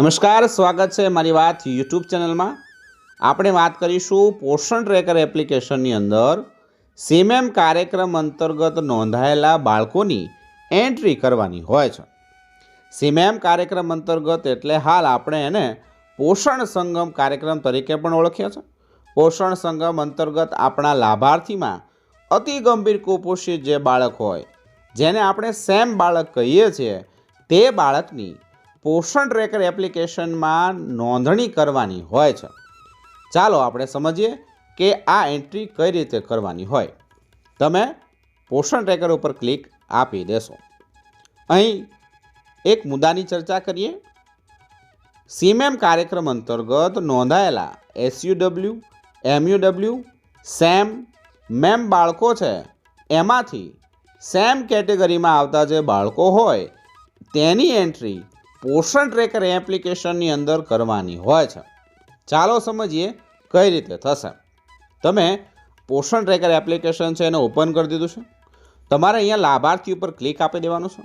નમસ્કાર, સ્વાગત છે મારી વાત યુટ્યુબ ચેનલમાં. આપણે વાત કરીશું પોષણ ટ્રેકર એપ્લિકેશનની અંદર સીમેમ કાર્યક્રમ અંતર્ગત નોંધાયેલા બાળકોની એન્ટ્રી કરવાની હોય છે. સીમેમ કાર્યક્રમ અંતર્ગત એટલે હાલ આપણે એને પોષણ સંગમ કાર્યક્રમ તરીકે પણ ઓળખીએ છીએ. પોષણ સંગમ અંતર્ગત આપણા લાભાર્થીમાં અતિ ગંભીર કુપોષિત જે બાળક હોય, જેને આપણે સેમ બાળક કહીએ છીએ, તે બાળકની પોષણ ટ્રેકર એપ્લિકેશનમાં નોંધણી કરવાની હોય છે. ચાલો આપણે સમજીએ કે આ એન્ટ્રી કઈ રીતે કરવાની હોય. તમે પોષણ ટ્રેકર ઉપર ક્લિક આપી દેશો. અહીં એક મુદ્દાની ચર્ચા કરીએ. સીમેમ કાર્યક્રમ અંતર્ગત નોંધાયેલા એસયુડબલ્યુ એમયુડબલ્યુ સેમ મેમ બાળકો છે. એમાંથી સેમ કેટેગરીમાં આવતા જે બાળકો હોય, તેની એન્ટ્રી પોષણ ટ્રેકર એપ્લિકેશનની અંદર કરવાની હોય છે. ચાલો સમજીએ કઈ રીતે થશે. તમે પોષણ ટ્રેકર એપ્લિકેશન છે એને ઓપન કરી દીધું છે. તમારે અહીંયા લાભાર્થી ઉપર ક્લિક આપી દેવાનું છે.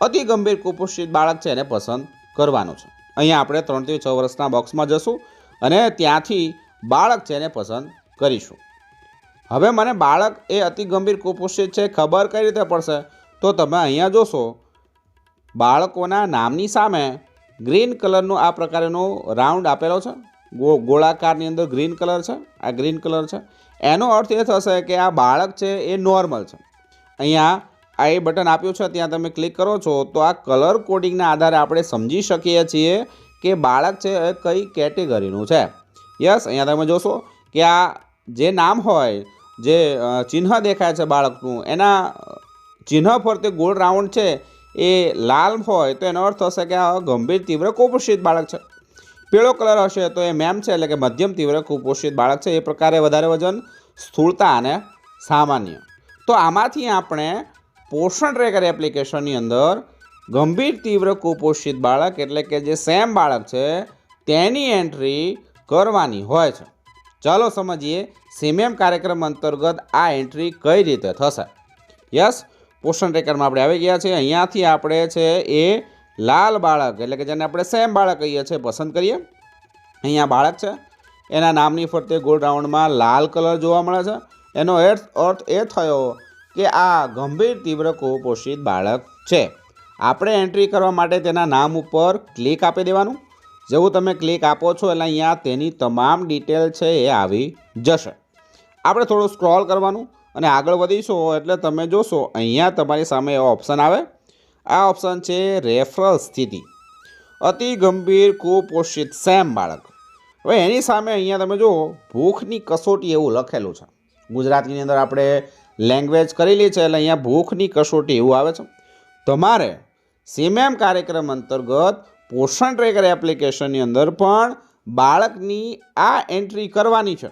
અતિ ગંભીર કુપોષિત બાળક છે એને પસંદ કરવાનું છે. અહીંયા આપણે ત્રણથી છ વર્ષના બોક્સમાં જશું અને ત્યાંથી બાળક છે એને પસંદ કરીશું. હવે મને બાળક એ અતિ ગંભીર કુપોષિત છે ખબર કઈ રીતે પડશે? તો તમે અહીંયા જોશો બાળકોના નામની સામે ગ્રીન કલરનો આ પ્રકારનો રાઉન્ડ આપેલો છે. ગો, ગોળાકારની અંદર ગ્રીન કલર છે, આ ગ્રીન કલર છે. એનો અર્થ એ થશે કે આ બાળક છે એ નોર્મલ છે. અહીંયા આ એ બટન આપ્યું છે, ત્યાં તમે ક્લિક કરો છો, તો આ કલર કોડિંગના આધારે આપણે સમજી શકીએ છીએ કે બાળક છે એ કઈ કેટેગરીનું છે. યસ, અહીંયા તમે જોશો કે આ જે નામ હોય, જે ચિહ્ન દેખાય છે બાળકનું, એના ચિહ્ન ફરતે ગોળ રાઉન્ડ છે એ લાલ હોય તો એનો અર્થ થશે કે આ ગંભીર, તીવ્ર, કુપોષિત બાળક છે. પીળો કલર હશે તો એ મેમ છે એટલે કે મધ્યમ, તીવ્ર, કુપોષિત બાળક છે. એ પ્રકારે વધારે વજન, સ્થૂળતા અને સામાન્ય. તો આમાંથી આપણે પોષણ ટ્રેકર એપ્લિકેશનની અંદર ગંભીર, તીવ્ર, કુપોષિત બાળક એટલે કે જે સેમ બાળક છે, તેની એન્ટ્રી કરવાની હોય છે. ચાલો સમજીએ સીમેમ કાર્યક્રમ અંતર્ગત આ એન્ટ્રી કઈ રીતે થશે? યસ પોષણ રેકરમાં આપણે આવી ગયા છીએ. અહીંયાથી આપણે છે એ લાલ બાળક, એટલે કે જેને આપણે સેમ બાળક કહીએ છીએ, પસંદ કરીએ. અહીંયા બાળક છે. એના નામની ફરતે ગોળ રાઉન્ડમાં લાલ કલર જોવા મળે છે. એનો અર્થ એ થયો કે આ ગંભીર તીવ્ર કુપોષિત બાળક છે. આપણે એન્ટ્રી કરવા માટે તેના નામ ઉપર ક્લિક આપી દેવાનું. જેવું તમે ક્લિક આપો છો, એટલે અહીંયા તેની તમામ ડિટેલ છે એ આવી જશે. આપણે થોડું સ્ક્રોલ કરવાનું. અને આગળ વધીશો એટલે તમે જોશો, અહીંયા તમારી સામે એવો ઓપ્શન આવે. આ ઓપ્શન છે રેફરલ સ્થિતિ. અતિ ગંભીર કુપોષિત સેમ બાળક. હવે એની સામે અહીંયા તમે જુઓ, ભૂખની કસોટી એવું લખેલું છે. ગુજરાતીની અંદર આપણે લેંગ્વેજ કરેલી છે એટલે અહીંયા ભૂખની કસોટી એવું આવે છે. તમારે સીમેમ કાર્યક્રમ અંતર્ગત પોષણ ટ્રેકર એપ્લિકેશનની અંદર પણ બાળકની આ એન્ટ્રી કરવાની છે.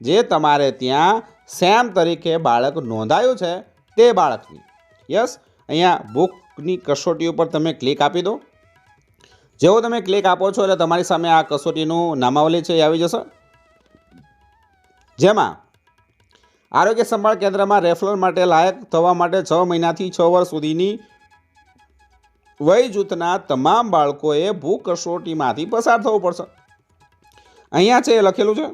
જે તમારે ત્યાં સેમ તરીકે બાળક નોંધાયું છે તે બાળકની. યસ, અહીંયા બુકની કસોટી ઉપર તમે ક્લિક આપી દો. જેવો તમે ક્લિક આપો છો એટલે તમારી સામે આ કસોટીનું નામાવલી છે એ આવી જશે. જેમાં આરોગ્ય સંભાળ કેન્દ્રમાં રેફરલ માટે લાયક થવા માટે છ મહિનાથી છ વર્ષ સુધીની વય જૂથના તમામ બાળકોએ ભૂ કસોટીમાંથી પસાર થવું પડશે. અહીંયા છે એ લખેલું છે.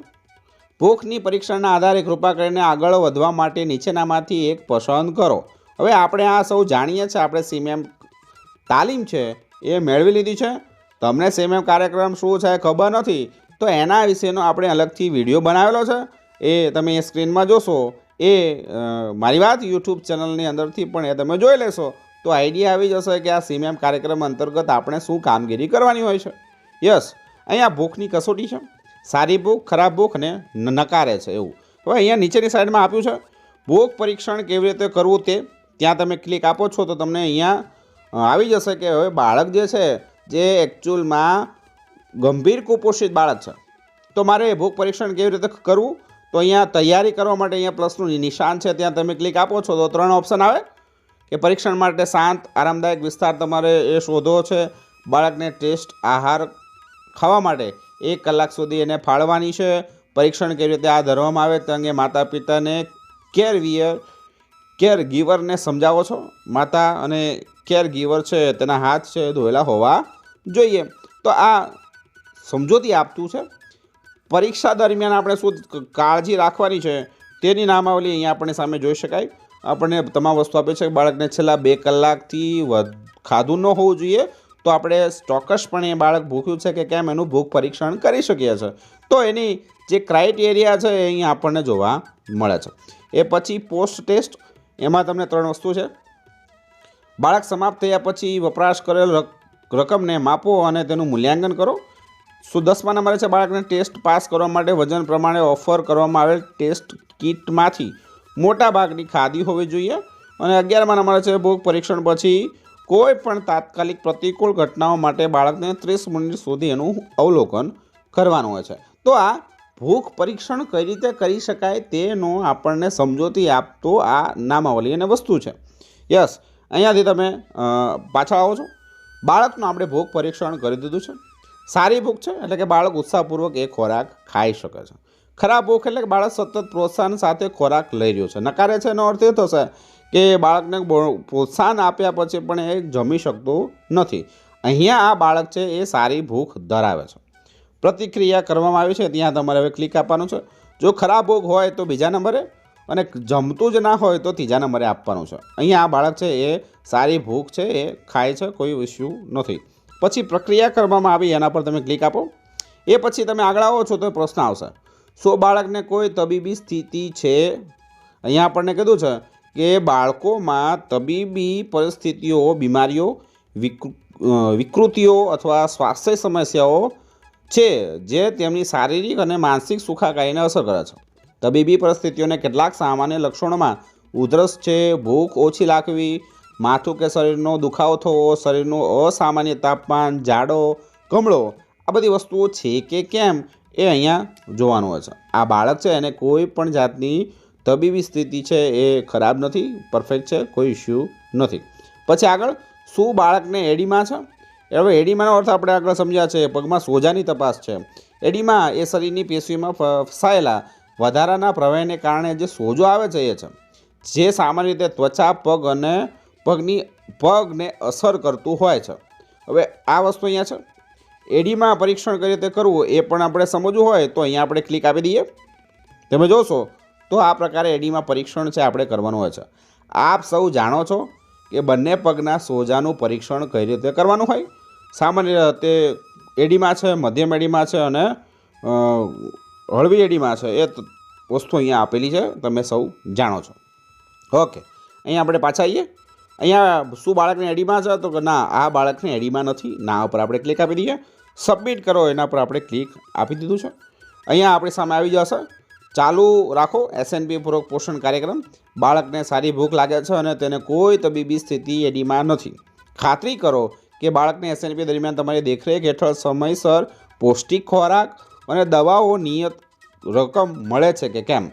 ભૂખની પરીક્ષણના આધારે કૃપા કરીને આગળ વધવા માટે નીચેનામાંથી એક પસંદ કરો. હવે આપણે આ સૌ જાણીએ છીએ, આપણે સીમેમ તાલીમ છે, એ મેળવી લીધી છે. તમને સીમેમ કાર્યક્રમ શું છે ખબર નથી, તો એના વિશેનો આપણે અલગથી વીડિયો બનાવેલો છે. એ તમે એ સ્ક્રીનમાં જોશો. એ મારી વાત યુટ્યુબ ચેનલની અંદરથી પણ એ તમે જોઈ લેશો. તો આઈડિયા આવી જશે કે આ સીમેમ કાર્યક્રમ અંતર્ગત આપણે શું કામગીરી કરવાની હોય છે. યસ, અહીંયા ભૂખની કસોટી છે. સારી ભૂખ ખરાબ ભૂખને ન- નકારે છે એવું. હવે અહીંયા નીચેની સાઈડમાં આપ્યું છે ભૂખ પરીક્ષણ કેવી રીતે કરવું તે? ત્યાં તમે ક્લિક આપો છો તો તમને અહીંયા આવી જશે કે હવે બાળક જે છે, જે એકચ્યુઅલમાં ગંભીર કુપોષિત બાળક છે, તો મારે ભૂખ પરીક્ષણ કેવી રીતે કરવું? તો અહીંયા તૈયારી કરવા માટે અહીંયા પ્લસનું નિશાન છે, ત્યાં તમે ક્લિક આપો છો તો ત્રણ ઓપ્શન આવે, કે પરીક્ષણ માટે શાંત, આરામદાયક વિસ્તાર તમારે એ શોધવો છે, બાળકને ટેસ્ટ આહાર ખાવા માટે. એક કલાક સુધી એને ફાળવાની છે. પરીક્ષણ કેવી રીતે આ ધરવામાં આવે તે અંગે માતા પિતાને કેર વિયર કેર ગીવરને સમજાવો છો? માતા અને કેર ગીવર છે તેના હાથ છે, ધોયેલા હોવા જોઈએ. તો આ સમજૂતી આપતું છે. પરીક્ષા દરમિયાન આપણે શું કાળજી રાખવાની છે તેની નામાવલી અહીંયા આપણે સામે જોઈ શકાય. આપણને તમામ વસ્તુ આપે છે બાળકને છેલ્લા બે કલાકથી વધ, ખાધું ન હોવું જોઈએ. તો આપણે ચોક્કસપણે એ બાળક ભૂખ્યું છે કે કેમ એનું ભૂખ પરીક્ષણ કરી શકીએ છીએ. તો એની જે ક્રાઇટેરિયા છે એ અહીંયા આપણને જોવા મળે છે. એ પછી પોસ્ટ ટેસ્ટ એમાં તમને ત્રણ વસ્તુ છે. બાળક સમાપ્ત થયા પછી વપરાશ કરેલ રક- રકમને માપો અને તેનું મૂલ્યાંકન કરો. શું દસમા નંબરે છે બાળકને ટેસ્ટ પાસ કરવા માટે વજન પ્રમાણે ઓફર કરવામાં આવેલ ટેસ્ટ કિટમાંથી મોટા ભાગની ખાદી હોવી જોઈએ. અને અગિયારમા નંબરે છે ભૂખ પરીક્ષણ પછી કોઈ પણ તાત્કાલિક પ્રતિકૂળ ઘટનાઓ માટે બાળકને ત્રીસ મિનિટ સુધી એનું અવલોકન કરવાનું હોય છે. તો આ ભૂખ પરીક્ષણ કઈ રીતે કરી શકાય તેનો આપણને સમજૂતી આપતો આ નામાવલી અને વસ્તુ છે. યસ, અહીંયાથી તમે પાછા આવો છો. બાળકનું આપણે ભૂખ પરીક્ષણ કરી દીધું છે. સારી ભૂખ છે એટલે કે બાળક ઉત્સાહપૂર્વક એ ખોરાક ખાઈ શકે છે. ખરાબ ભૂખ એટલે કે બાળક સતત પ્રોત્સાહન સાથે ખોરાક લઈ રહ્યો છે. નકારે છે એનો અર્થ એ થશે કે બાળકને પ્રોત્સાહન આપ્યા પછી પણ એ જમી શકતું નથી. અહીંયા આ બાળક છે એ સારી ભૂખ ધરાવે છે. પ્રતિક્રિયા કરવામાં આવી છે, ત્યાં તમારે હવે ક્લિક આપવાનું છે. જો ખરાબ ભૂખ હોય તો બીજા નંબરે અને જમતું જ ના હોય તો ત્રીજા નંબરે આપવાનું છે. અહીંયા આ બાળક છે એ સારી ભૂખ છે, એ ખાય છે, કોઈ ઇસ્યુ નથી. પછી પ્રક્રિયા કરવામાં આવી, એના પર તમે ક્લિક આપો. એ પછી તમે આગળ આવો છો તો પ્રશ્ન આવશે. શું બાળકને કોઈ તબીબી સ્થિતિ છે? અહીંયા આપણને કીધું છે કે બાળકોમાં તબીબી પરિસ્થિતિઓ, બીમારીઓ, વિકૃ- વિકૃતિઓ અથવા સ્વાસ્થ્ય સમસ્યાઓ છે, જે તેમની શારીરિક અને માનસિક સુખાકારીને અસર કરે છે. તબીબી પરિસ્થિતિઓને કેટલાક સામાન્ય લક્ષણોમાં ઉધરસ છે, ભૂખ ઓછી લાગવી, માથું કે શરીરનો દુખાવો થવો, શરીરનું અસામાન્ય તાપમાન, જાડો, કમળો, આ બધી વસ્તુઓ છે કે કેમ એ અહીંયા જોવાનું હોય છે. આ બાળક છે, એને કોઈ પણ જાતની તબીબી સ્થિતિ છે એ ખરાબ નથી પરફેક્ટ છે, કોઈ ઇસ્યુ નથી. પછી આગળ, શું બાળકને એડીમાં છે? હવે એડીમાનો અર્થ આપણે આગળ સમજ્યા છે, પગમાં સોજાની તપાસ છે. એડીમાં એ શરીરની પેશીઓમાં ફસાયેલા વધારાના પ્રવાહને કારણે જે સોજો આવે છે એ છે. જે સામાન્ય રીતે ત્વચા, પગ અને પગની, પગને અસર કરતું હોય છે. હવે આ વસ્તુ અહીંયા છે. એડીમાં પરીક્ષણ કઈ રીતે કરવું એ પણ આપણે સમજવું હોય તો અહીંયા આપણે ક્લિક આપી દઈએ. તમે જોશો તો આ પ્રકારે એડીમાં પરીક્ષણ છે, આપણે કરવાનું હોય છે. આપ સૌ જાણો છો કે બંને પગના સોજાનું પરીક્ષણ કઈ રીતે કરવાનું હોય? સામાન્ય તે એડીમાં છે, મધ્યમ એડીમાં છે અને હળવી એડીમાં છે, એ વસ્તુ અહીંયા આપેલી છે, તમે સૌ જાણો છો. ઓકે, અહીંયા આપણે પાછા આવીએ. અહીંયા શું બાળકને એડીમાં છે, તો ના, આ બાળકને એડીમાં નથી, ના ઉપર આપણે ક્લિક આપી દઈએ. સબમિટ કરો, એના પર આપણે ક્લિક આપી દીધું છે. અહીંયા આપણી સામે આવી જશે. ચાલુ રાખો એસએનપી પૂર્વક પોષણ કાર્યક્રમ. બાળકને સારી ભૂખ લાગે છે અને તેને કોઈ તબીબી સ્થિતિ એડીમાં નથી. ખાતરી કરો કે બાળકને એસએનપી દરમિયાન તમારી દેખરેખ હેઠળ સમયસર પૌષ્ટિક ખોરાક અને દવાઓ નિયત રકમ મળે છે કે કેમ?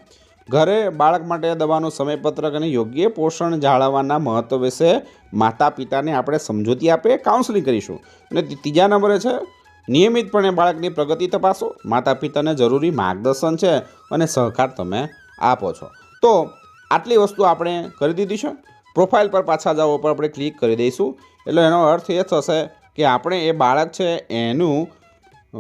ઘરે બાળક માટે દવાનું સમયપત્રક અને યોગ્ય પોષણ જાળવવાના મહત્ત્વ વિશે માતા પિતાને આપણે સમજૂતી આપે કાઉન્સલિંગ કરીશું. અને ત્રીજા નંબરે છે નિયમિતપણે બાળકની પ્રગતિ તપાસો માતા પિતાને જરૂરી માર્ગદર્શન છે અને સહકાર તમે આપો છો. તો આટલી વસ્તુ આપણે કરી દીધી છે. પ્રોફાઇલ પર પાછા જાઓ પર આપણે ક્લિક કરી દઈશું. એટલે એનો અર્થ એ થશે કે આપણે એ બાળક છે એનું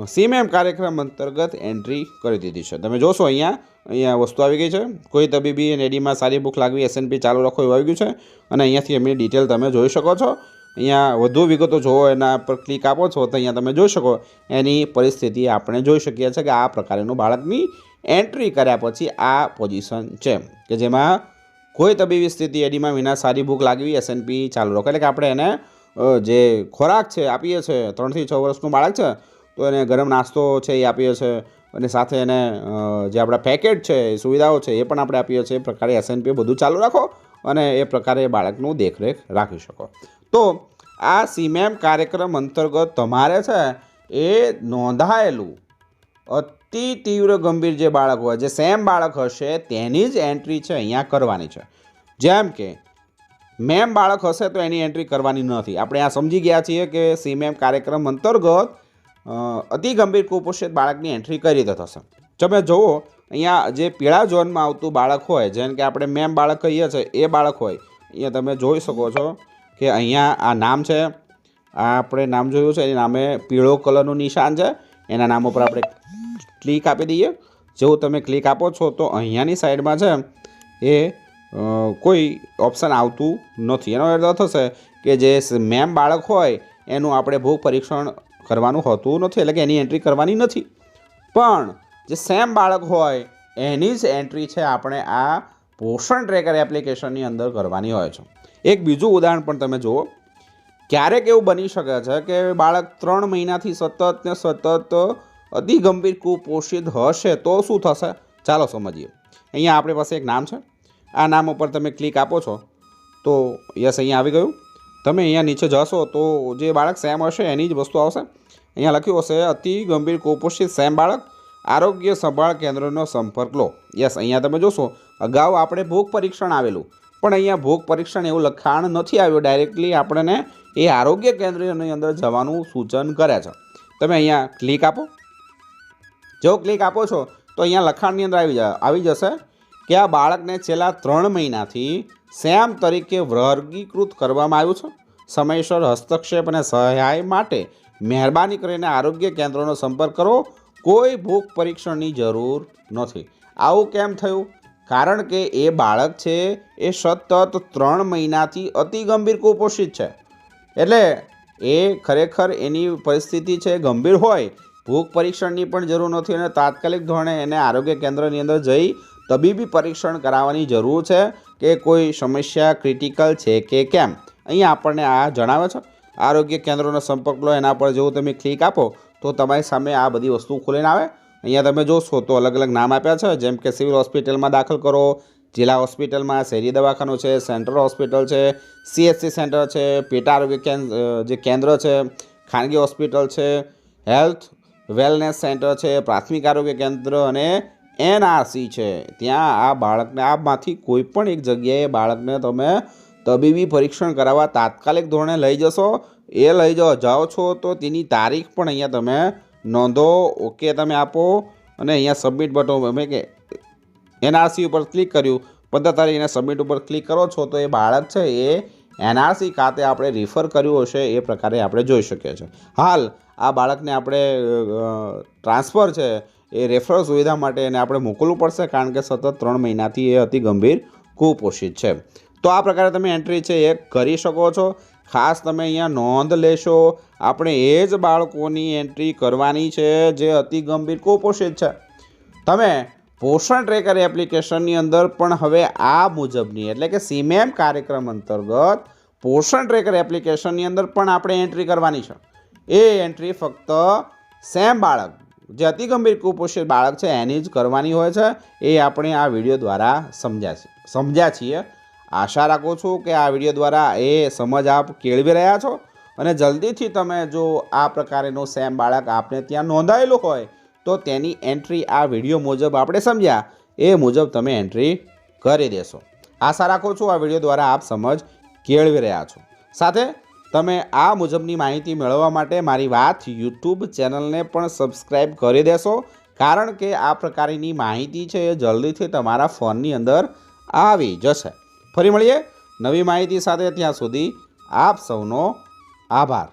સીમેમ કાર્યક્રમ અંતર્ગત એન્ટ્રી કરી દીધી છે. તમે જોશો અહીંયા અહીંયા વસ્તુ આવી ગઈ છે. કોઈ તબીબી એડીમાં સારી ભૂખ લાગવી એસએનપી ચાલુ રાખો એવું આવી ગયું છે. અને અહીંયાથી એમની ડિટેલ તમે જોઈ શકો છો. અહીંયા વધુ વિગતો જોવો, એના પર ક્લિક આપો છો તો અહીંયા તમે જોઈ શકો એની પરિસ્થિતિ આપણે જોઈ શકીએ છીએ કે આ પ્રકારનું બાળકની એન્ટ્રી કર્યા પછી આ પોઝિશન છે, કે જેમાં કોઈ તબીબી સ્થિતિ એડીમાં વિના સારી ભૂખ લાગવી એસએનપી ચાલુ રાખો. એટલે કે આપણે એને જે ખોરાક છે આપીએ છીએ ત્રણથી છ વર્ષનું બાળક છે, તો એને ગરમ નાસ્તો છે એ આપીએ છીએ, અને સાથે એને જે આપણા પેકેટ છે, એ સુવિધાઓ છે એ પણ આપણે આપીએ છીએ, એ પ્રકારે એસએનપી બધું ચાલુ રાખો અને એ પ્રકારે બાળકનું દેખરેખ રાખી શકો. તો આ સીમેમ કાર્યક્રમ અંતર્ગત તમારે છે એ નોંધાયેલું અતિ તીવ્ર ગંભીર જે બાળક હોય, જે સેમ બાળક હશે, તેની જ એન્ટ્રી છે અહીંયા કરવાની છે. જેમ કે મેમ બાળક હશે તો એની એન્ટ્રી કરવાની નથી. આપણે આ સમજી ગયા છીએ કે સીમેમ કાર્યક્રમ અંતર્ગત અતિ ગંભીર કુપોષિત બાળકની એન્ટ્રી કઈ રીતે થશે? તમે જુઓ, અહીંયા જે પીળા ઝોનમાં આવતું બાળક હોય, જેમ કે આપણે મેમ બાળક કહીએ છીએ, એ બાળક હોય, અહીંયા તમે જોઈ શકો છો કે અહીંયા આ નામ છે, આ આપણે નામ જોયું છે એની નામે પીળો કલરનું નિશાન છે, એના નામ ઉપર આપણે ક્લિક આપી દઈએ. જેવું તમે ક્લિક આપો છો તો અહીંયાની સાઈડમાં છે, એ કોઈ ઓપ્શન આવતું નથી. એનો અર્થ થશે કે જે મેમ બાળક હોય, એનું આપણે ભૂખ પરીક્ષણ કરવાનું હોતું નથી, એટલે કે એની એન્ટ્રી કરવાની નથી. પણ જે સેમ બાળક હોય, એની જ એન્ટ્રી છે, આપણે આ પોષણ ટ્રેકર એપ્લિકેશનની અંદર કરવાની હોય છે. એક બીજું ઉદાહરણ પણ તમે જુઓ. ક્યારેક એવું બની શકે છે કે બાળક ત્રણ મહિનાથી સતત ને સતત અતિ ગંભીર કુપોષિત હશે તો શું થશે? ચાલો સમજીએ. અહીંયા આપણી પાસે એક નામ છે. આ નામ ઉપર તમે ક્લિક આપો છો તો યસ, અહીંયા આવી ગયું. તમે અહીંયા નીચે જશો તો જે બાળક સેમ હશે એની જ વસ્તુ આવશે. અહીંયા લખ્યું હશે અતિ ગંભીર કુપોષિત સેમ બાળક, આરોગ્ય સંભાળ કેન્દ્રનો સંપર્ક લો. યસ, અહીંયા તમે જોશો. અગાઉ આપણે ભૂખ પરીક્ષણ આવેલું. પણ અહીંયા ભોગ પરીક્ષણ એવું લખાણ નથી આવ્યું. ડાયરેક્ટલી આપણને એ આરોગ્ય કેન્દ્રની અંદર જવાનું સૂચન કરે છે. તમે અહીંયા ક્લિક આપો. જો ક્લિક આપો છો, તો અહીંયા લખાણની અંદર આવી જાય આવી જશે કે આ બાળકને છેલ્લા ત્રણ મહિનાથી સેમ તરીકે વર્ગીકૃત કરવામાં આવ્યું છે. સમયસર હસ્તક્ષેપ અને સહાય માટે મહેરબાની કરીને આરોગ્ય કેન્દ્રનો સંપર્ક કરો. કોઈ ભૂખ પરીક્ષણની જરૂર નથી. આવું કેમ થયું? કારણ કે એ બાળક છે, એ સતત ત્રણ મહિનાથી અતિ ગંભીર કુપોષિત છે. એટલે એ ખરેખર એની પરિસ્થિતિ છે ગંભીર હોય, ભૂખ પરીક્ષણની પણ જરૂર નથી અને તાત્કાલિક ધોરણે એને આરોગ્ય કેન્દ્રની અંદર જઈ તબીબી પરીક્ષણ કરાવવાની જરૂર છે કે કોઈ સમસ્યા ક્રિટિકલ છે કે કેમ. અહીંયા આપણને આ જણાવે છે. આરોગ્ય કેન્દ્રનો સંપર્ક લો, એના પર જેવું તમે ક્લિક આપો, તો તમારી સામે આ બધી વસ્તુ ખુલીને આવે. અહીંયા તમે જોશો તો અલગ અલગ નામ આપ્યા છે. જેમ કે સિવિલ હોસ્પિટલમાં દાખલ કરો, જિલ્લા હોસ્પિટલમાં શહેરી દવાખાનું છે, સેન્ટ્રલ હોસ્પિટલ છે સીએચસી સેન્ટર છે, પેટા આરોગ્ય જે કેન્દ્ર છે, ખાનગી હોસ્પિટલ છે, હેલ્થ વેલનેસ સેન્ટર છે, પ્રાથમિક આરોગ્ય કેન્દ્ર અને એનઆરસી છે. ત્યાં આ બાળકને, આમાંથી કોઈ પણ એક જગ્યાએ બાળકને તમે તબીબી પરીક્ષણ કરાવવા તાત્કાલિક ધોરણે લઈ જશો. એ લઈ જાઓ જાઓ છો તો તેની તારીખ પણ અહીંયા તમે નોંધો ઓકે તમે આપો અને અહીંયા સબમિટ બટન અમે કે એનઆરસી ઉપર ક્લિક કર્યું. પંદર તારીખ એને સબમિટ ઉપર ક્લિક કરો છો તો એ બાળક છે એ એનઆરસી ખાતે આપણે રિફર કર્યું હશે એ પ્રકારે આપણે જોઈ શકીએ છીએ. હાલ આ બાળકને આપણે ટ્રાન્સફર છે એ રેફરલ સુવિધા માટે એને આપણે મોકલવું પડશે કારણ કે સતત ત્રણ મહિનાથી એ અતિ ગંભીર કુપોષિત છે. તો આ પ્રકારે તમે એન્ટ્રી છે એ કરી શકો છો. ખાસ તમે અહીંયા નોંધ લેશો, આપણે એ જ બાળકોની એન્ટ્રી કરવાની છે જે અતિ ગંભીર કુપોષિત છે. તમે પોષણ ટ્રેકર એપ્લિકેશનની અંદર પણ હવે આ મુજબની, એટલે કે સીમેમ કાર્યક્રમ અંતર્ગત પોષણ ટ્રેકર એપ્લિકેશનની અંદર પણ આપણે એન્ટ્રી કરવાની છે. એ એન્ટ્રી ફક્ત સેમ બાળક, જે અતિ ગંભીર કુપોષિત બાળક છે, એની જ કરવાની હોય છે. એ આપણે આ વીડિયો દ્વારા સમજ્યા છીએ સમજ્યા છીએ. આશા રાખું છું કે આ વીડિયો દ્વારા એ સમજ આપ કેળવી રહ્યા છો. અને જલ્દીથી તમે જો આ પ્રકારેનો સેમ બાળક આપને ત્યાં નોંધાયેલું હોય, તો તેની એન્ટ્રી આ વીડિયો મુજબ આપણે સમજ્યા. એ મુજબ તમે એન્ટ્રી કરી દેશો. આશા રાખું છું આ વીડિયો દ્વારા આપ સમજ કેળવી રહ્યા છો. સાથે તમે આ મુજબની માહિતી મેળવવા માટે મારી વાત યુટ્યુબ ચેનલને પણ સબસ્ક્રાઈબ કરી દેશો. કારણ કે આ પ્રકારની માહિતી છે એ જલ્દીથી તમારા ફોનની અંદર આવી જશે. ફરી મળીએ નવી માહિતી સાથે ત્યાં સુધી આપ સૌનો આભાર.